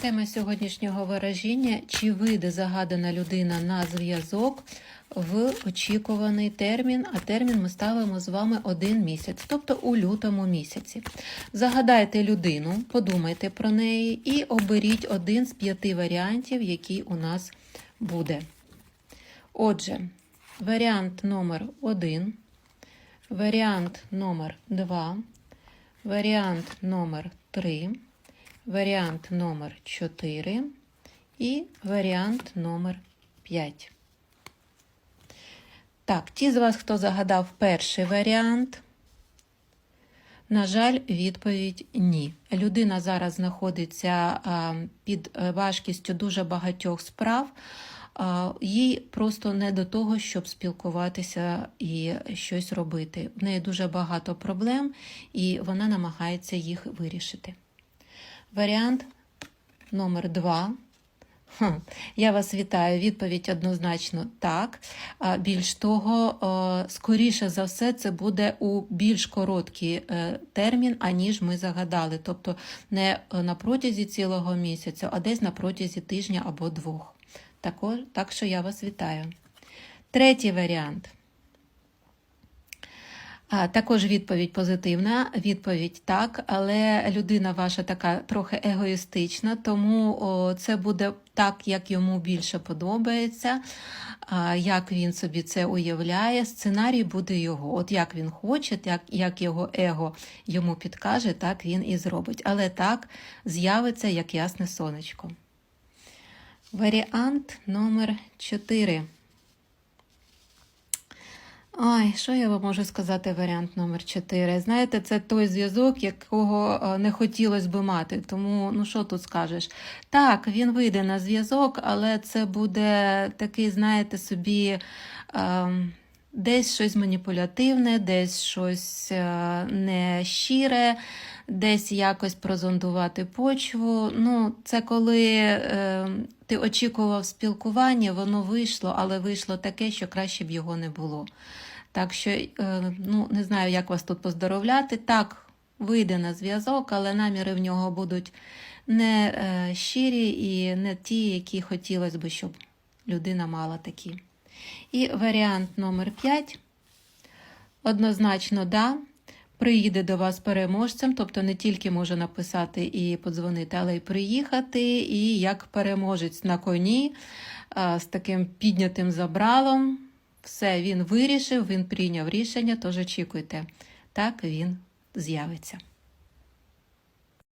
Тема сьогоднішнього вираження чи вийде загадана людина на зв'язок в очікуваний термін, а термін ми ставимо з вами один місяць, тобто у лютому місяці. Загадайте людину, подумайте про неї і оберіть один з п'яти варіантів, який у нас буде. Отже, варіант номер 1, варіант номер 2, варіант номер 3, варіант номер 4 і варіант номер 5. Так, ті з вас, хто загадав перший варіант, на жаль, відповідь ні. Людина зараз знаходиться під е, важкістю дуже багатьох справ. Їй просто не до того, щоб спілкуватися і щось робити. В неї дуже багато проблем, і вона намагається їх вирішити. Варіант номер два. Я вас вітаю. Відповідь однозначно так. Більш того, е, скоріше за все, це буде у більш короткий е, термін, аніж ми загадали. Тобто не на протязі цілого місяця, а десь на протязі тижня або двох. Також, так що я вас вітаю. Третій варіант. Також відповідь позитивна, відповідь так, але людина ваша така трохи егоїстична, тому це буде так, як йому більше подобається, як він собі це уявляє. Сценарій буде його. От як він хоче, як, як його его йому підкаже, так він і зробить. Але так з'явиться як ясне сонечко. Варіант номер 4. Ой, що я вам можу сказати, варіант номер 4. Знаєте, це той зв'язок, якого е, не хотілося би мати. Тому, ну що тут скажеш? Так, він вийде на зв'язок, але це буде такий, знаєте, собі. Е, Десь щось маніпулятивне, десь щось е, нещире, десь якось прозондувати почву. Ну, Це коли е, ти очікував спілкування, воно вийшло, але вийшло таке, що краще б його не було. Так що, е, ну, не знаю, як вас тут поздоровляти. Так, вийде на зв'язок, але наміри в нього будуть не е, щирі і не ті, які хотілося б, щоб людина мала такі. І варіант номер 5. Однозначно, да. Приїде до вас переможцем, тобто не тільки може написати і подзвонити, але й приїхати, і як переможець на коні з таким піднятим забралом. Все, він вирішив, він прийняв рішення, тож очікуйте, так він з'явиться.